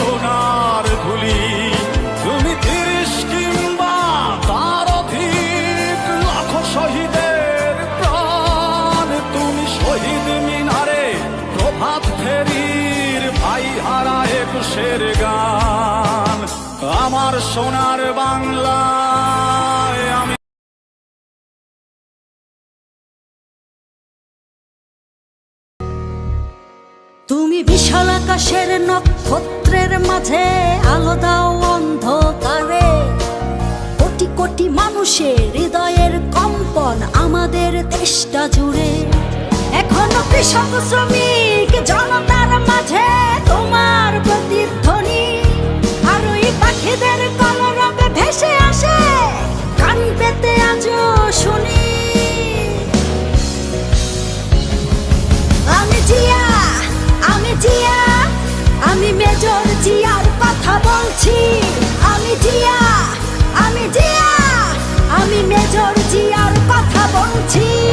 সোনার ধুলি। তুমি তিরিশ কিংবা তার অধিক লাখো শহীদের প্রাণ। তুমি শহীদ মিনারে প্রভাত ফেরির ভাই হারা একুশের গান। আমার সোনার বাংলায় আমি তুমি বিশাল আকাশের নক্ষত্রের মাঝে আলো দাও অন্ধকারে। কোটি কোটি মানুষের হৃদয়ের কম্পন আমাদের দেশটা জুড়ে। এখনও কৃষক, শ্রমিক, জনতার মাঝে তোমার প্রতিধ্বনি। আর ওই পাখিদের কলরবে ভেসে আসে কান পেতে আজও শুনি। আমি জিয়া আমি জিয়া, আমি মেজর জিয়ার কথা বলছি। আমি জিয়া আমি জিয়া আমি মেজর জিয়ার কথা বলছি।